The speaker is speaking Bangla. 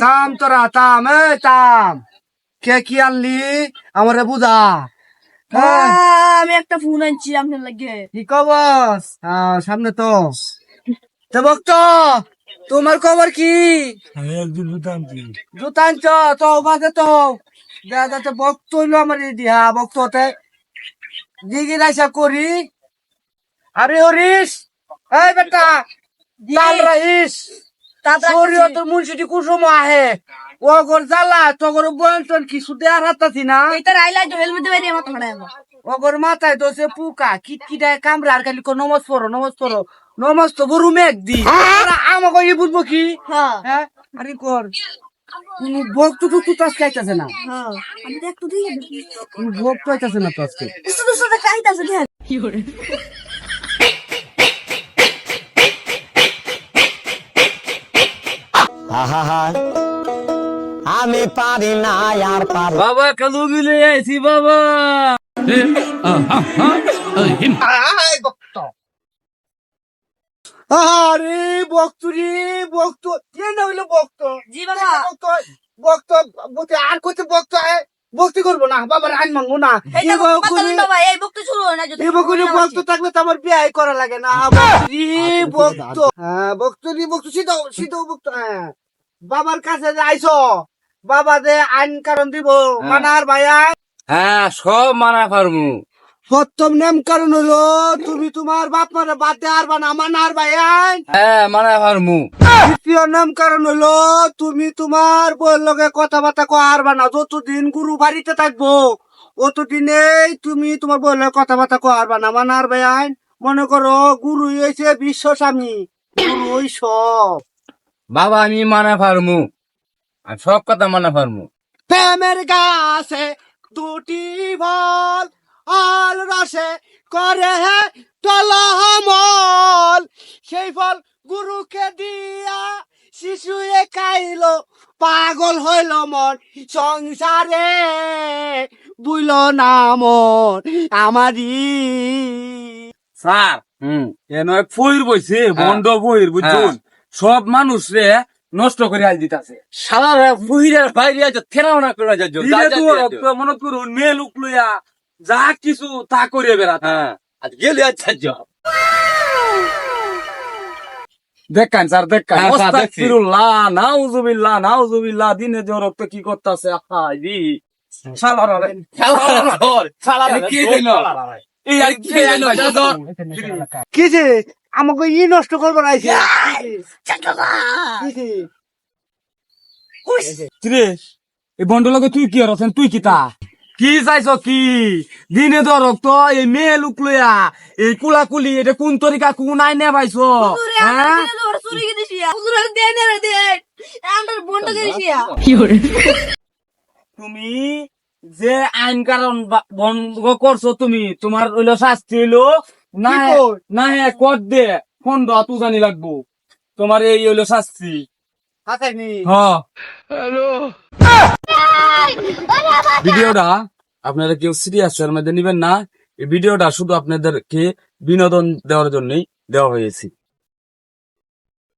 তাম তোরা তাম এ তাম কে কি আনলি আমারে বুঝা হ্যাঁ, আমি একটা ফোন আনছি আপনার লাগে কি খবর আহ, সামনে তো তো ভক্ত তোমার খবর কি জুতা আনছ তো বাজে তো দেখা যাচ্ছে ভক্ত হইল আমার দিয়া ভক্ত হতে দিগি রাইসা করি আরে হরিস এই বেটা লাল রাইস। শরীয়তের মুন্সিটি কুসুম আহে। ওগর জ্বালা তগর বয়ন্তন কিছু দেয়ার হাতাছি না? এইটার আইলাই তো হেলমেট বাইরে আমার তো হারাইবো ওগর মাথায় দোষে পুকা কিট কিটায় কামড়া আর খালি কো নমস পড়ো নমস পড়ো। নমস তো গরু মেঘ দি। ওরা আমাকে ই বুঝব কি? হ্যাঁ। হ্যাঁ? আরে কর। ভক্ত তো তুই আজকে আইতাছে না। হ্যাঁ আমি তো ভক্ত আইতাছে না তো আজকে। শুধু শুধু কাহিতাছে দেখ আহা আমি পারি না আর পার বাবা কালু গিলে আইছি বাবা। আরে ভক্ত। রে বক্ত কে না হইল বক্ত জি বাবা। বক্ত বক্ত আর কত বক্ত আয়? ভক্তি করব না বাবার আইন মানবো না। ভক্ত থাকলে তো আমার বিয়ে করা লাগে না। ভক্ত হ্যাঁ ভক্ত ভক্ত শীতল শীতল ভক্ত হ্যাঁ। বাবার কাছে আইস বাবা দে আইন কারণ দিব মানার ভাইয়া হ্যাঁ সব মানা পারব প্রথম নিয়ম কারণ হলো তুমি তোমার বাপ মারে বাদ দিয়ে আর বানা মানার ভাই আইন হ্যাঁ মানা পারমু দ্বিতীয় নাম কারণ হলো তুমি তোমার বউয়ের লগে কথাবার্তা কর বানা যতদিন গুরু বাড়িতে থাকব অতদিনেই তুমি তোমার বউয়ের লগে কথাবার্তা কর বানা মানার ভাই আইন মনে করো গুরু হয়েছে বিশ্ব স্বামী গুরু ওই সব বাবা আমি মানা আর সব কথা মানা পারমু প্রেমের গাছে দুটি ফল আল রসে করে হে টলহমল সেই ফল গুরুকে দিয়া শিশুয়ে খাইলো পাগল হইল মন সংসারে বুইল না মন আমারই স্যার হুম। এ নয় ফইর বইছে বন্ড ফইর বুঝছুন? সব মানুষ রে নষ্ট করে আল দিতাছে। সারা ফুহিরের বাইরে আছে থেরাওনা করে যাচ্ছ মনে করুন যা কিছু তা করে বেড়াতা হ্যাঁ। আজ গেলে আচ্ছা যাও দেখান স্যার দেখান। হ্যাঁ, স্যার, আস্তাগফিরুল্লাহ নাউজুবিল্লাহ নাউজুবিল্লাহ দিনে যে রক্ত কি করতাছে? রে। শালারা কি। এই আর যে আমাকে ই নষ্ট আইছে। এই বন্ডলকে তুই কি আর তুই কি তা? কি চাইছ কি? দিনে ধরক তো এই মেয়ে লুক লইয়া এই কুলা কুলি এটা কোন তরিকা কোন আইনে পাইছ হ্যাঁ তুমি যে আইন কারণ বন্ধ করছ তুমি তোমার হইল শাস্তি হইল না হ্যাঁ কর দে? ফোন দাও তু জানি লাগবো। তোমার এই হইল শাস্তি। হাতাইনি হ। ভিডিওটা আপনারা কেউ সিরিয়াস এর মধ্যে নিবেন না। এই ভিডিওটা শুধু আপনাদেরকে বিনোদন দেওয়ার জন্যই দেওয়া হয়েছে।